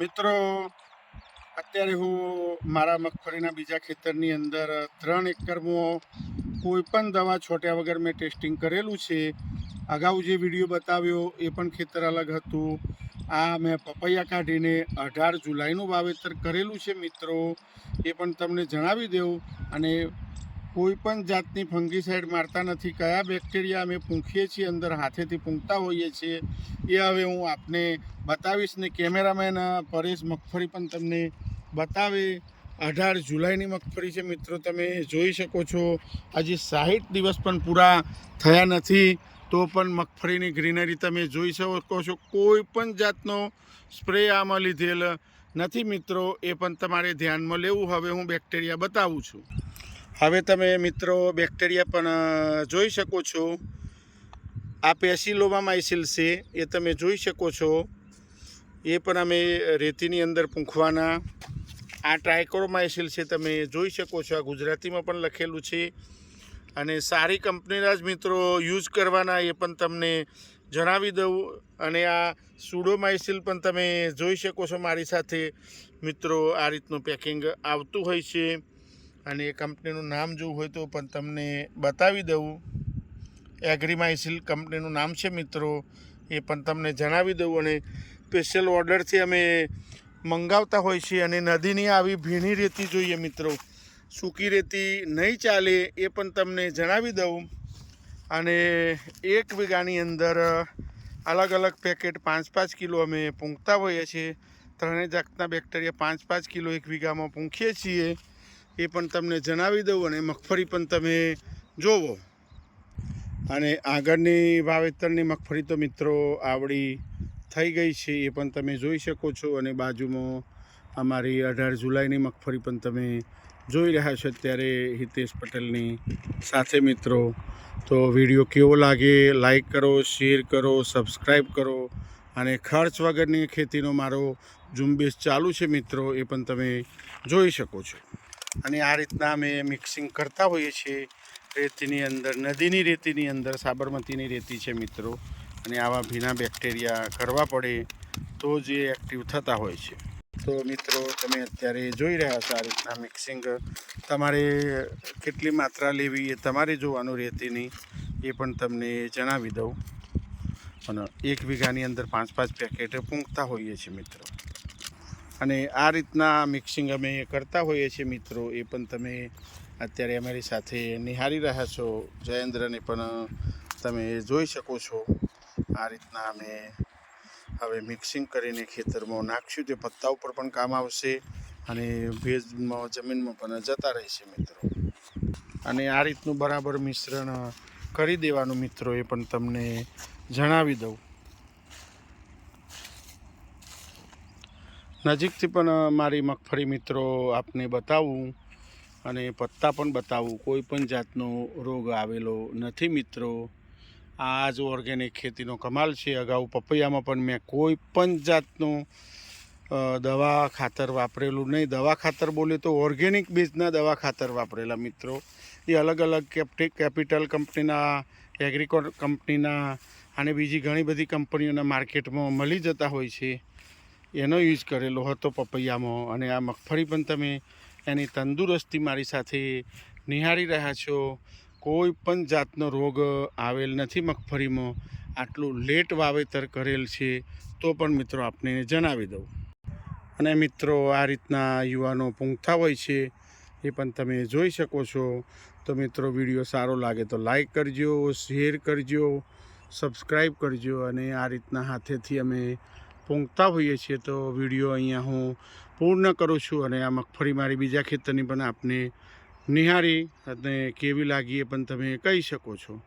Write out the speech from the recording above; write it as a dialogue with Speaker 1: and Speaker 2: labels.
Speaker 1: મિત્રો, અત્યારે હું મારા મગફળીના બીજા ખેતરની અંદર ત્રણ એકરમાં કોઈ પણ દવા છોટ્યા વગર મેં ટેસ્ટિંગ કરેલું છે. અગાઉ જે વીડિયો બતાવ્યો એ પણ ખેતર અલગ હતું. આ મેં પપૈયા કાઢીને અઢાર જુલાઈનું વાવેતર કરેલું છે મિત્રો. એ પણ તમને જણાવી દઉં અને કોઈ પણ જાતની ફંગીસાઇડ મારતા નથી. કયા બેક્ટેરિયા અમે પૂંખીએ છીએ, અંદર હાથેથી પૂંખતા હોઈએ છીએ, એ હવે હું આપને બતાવીશ ને કેમેરામેન પરેશ મગફળી પણ તમને બતાવે. અઢાર જુલાઈની મગફળી છે મિત્રો, તમે જોઈ શકો છો. હજી સાહીઠ દિવસ પણ પૂરા થયા નથી, તો પણ મગફળીની ગ્રીનરી તમે જોઈ શકો છો. કોઈ પણ જાતનો સ્પ્રે આમાં લીધેલ નથી મિત્રો, એ પણ તમારે ધ્યાનમાં લેવું. હવે હું બેક્ટેરિયા બતાવું છું. હવે તમે મિત્રો બેક્ટેરિયા પણ જોઈ શકો છો. આ પેસિલોમા માઇસિલ છે, એ તમે જોઈ શકો છો. એ પણ અમે રેતીની અંદર પૂંખવાના. આ ટ્રાયકોરોમાઇસિલ છે, તમે જોઈ શકો છો. આ ગુજરાતીમાં પણ લખેલું છે. અને સારી કંપનીના જ મિત્રો યુઝ કરવાના, એ પણ તમને જણાવી દઉં. અને આ સુડોમાઇસિલ પણ તમે જોઈ શકો છો મારી સાથે. મિત્રો, આ રીતનું પેકિંગ આવતું હોય છે. અને એ કંપનીનું નામ જોવું હોય તો પણ તમને બતાવી દઉં. એગ્રીમાઇસિલ કંપનીનું નામ છે મિત્રો, એ પણ તમને જણાવી દઉં અને સ્પેશિયલ ઓર્ડરથી અમે મંગાવતા હોય છે અને નદીની આવી ભીણી રેતી જોઈએ મિત્રો. સૂકી રેતી નહીં ચાલે એ પણ તમને જણાવી દઉં. અને એક વીઘાની અંદર અલગ અલગ પેકેટ પાંચ પાંચ કિલો અમે પૂંખતા હોઈએ છીએ. ત્રણેય જાતના બેક્ટેરિયા પાંચ પાંચ કિલો એક વીઘામાં પૂંખીએ છીએ. એ પણ તમને જણાવી દઉં અને મગફળી પણ તમે જોવો. અને આગળની વાવેતરની મગફળી તો મિત્રો આવડી થઈ ગઈ છે, એ પણ તમે જોઈ શકો છો અને બાજુમાં અમારી અઢાર જુલાઈની મગફળી પણ તમે જોઈ રહ્યા છો. અત્યારે હિતેશ પટેલની સાથે મિત્રો. તો વીડિયો કેવો લાગે લાઈક કરો, શેર કરો, સબસ્ક્રાઈબ કરો અને ખર્ચ વગરની ખેતીનો મારો ઝુંબેશ ચાલુ છે મિત્રો, એ પણ તમે જોઈ શકો છો. અને આ રીતના અમે મિક્સિંગ કરતા હોઈએ છીએ. રેતીની અંદર, નદીની રેતીની અંદર, સાબરમતીની રેતી છે મિત્રો. અને આવા ભીના બેક્ટેરિયા કરવા પડે તો જ એ એક્ટિવ થતા હોય છે. તો મિત્રો, તમે અત્યારે જોઈ રહ્યા છો આ રીતના મિક્સિંગ તમારે કેટલી માત્રા લેવી એ તમારે જોવાનું રેતીની, એ પણ તમને જણાવી દઉં. અને એક વીઘાની અંદર પાંચ પાંચ પેકેટ પૂંખતા હોઈએ છીએ મિત્રો. અને આ રીતના મિક્સિંગ અમે કરતા હોઈએ છીએ મિત્રો, એ પણ તમે અત્યારે અમારી સાથે નિહાળી રહ્યા છો. જયેન્દ્રને પણ તમે જોઈ શકો છો. આ રીતના અમે હવે મિક્સિંગ કરીને ખેતરમાં નાખશું. તે પત્તા ઉપર પણ કામ આવશે અને ભેજમાં, જમીનમાં પણ જતા રહેશે મિત્રો. અને આ રીતનું બરાબર મિશ્રણ કરી દેવાનું મિત્રો, એ પણ તમને જણાવી દઉં. નજીકથી પણ મારી મગફળી મિત્રો આપને બતાવું અને પત્તા પણ બતાવું. કોઈ પણ જાતનો રોગ આવેલો નથી મિત્રો. આ જ ઓર્ગેનિક ખેતીનો કમાલ છે. અગાઉ પપૈયામાં પણ મેં કોઈ પણ જાતનું દવા ખાતર વાપરેલું નહીં. દવા ખાતર બોલે તો ઓર્ગેનિક બેઝના દવા ખાતર વાપરેલા મિત્રો. એ અલગ અલગ કેપ્ટિક કેપિટલ કંપનીના એગ્રીકોર કંપનીના અને બીજી ઘણી બધી કંપનીઓના માર્કેટમાં મળી જતા હોય છે. એનો યુઝ કરેલો હતો પપૈયામાં અને આ મગફળી પણ તમે એની તંદુરસ્તી મારી સાથે નિહાળી રહ્યા છો. કોઈ પણ જાતનો રોગ આવેલ નથી મગફળીમાં. આટલું લેટ વાવેતર કરેલ છે તો પણ મિત્રો આપને જણાવી દઉં. અને મિત્રો, આ રીતના યુવાનો પૂંખતા હોય છે એ પણ તમે જોઈ શકો છો. તો મિત્રો, વીડિયો સારો લાગે તો લાઈક કરજો, શેર કરજો, સબસ્ક્રાઈબ કરજો અને આ રીતના હાથેથી અમે પૂંખતા હોઈએ છીએ, તો વીડિયો અહીંયા હું પૂર્ણ કરું છું અને આ મગફળી મારી બીજા ખેતરની પણ આપને નિહાળી અને કેવી લાગી એ પણ તમે કહી શકો છો.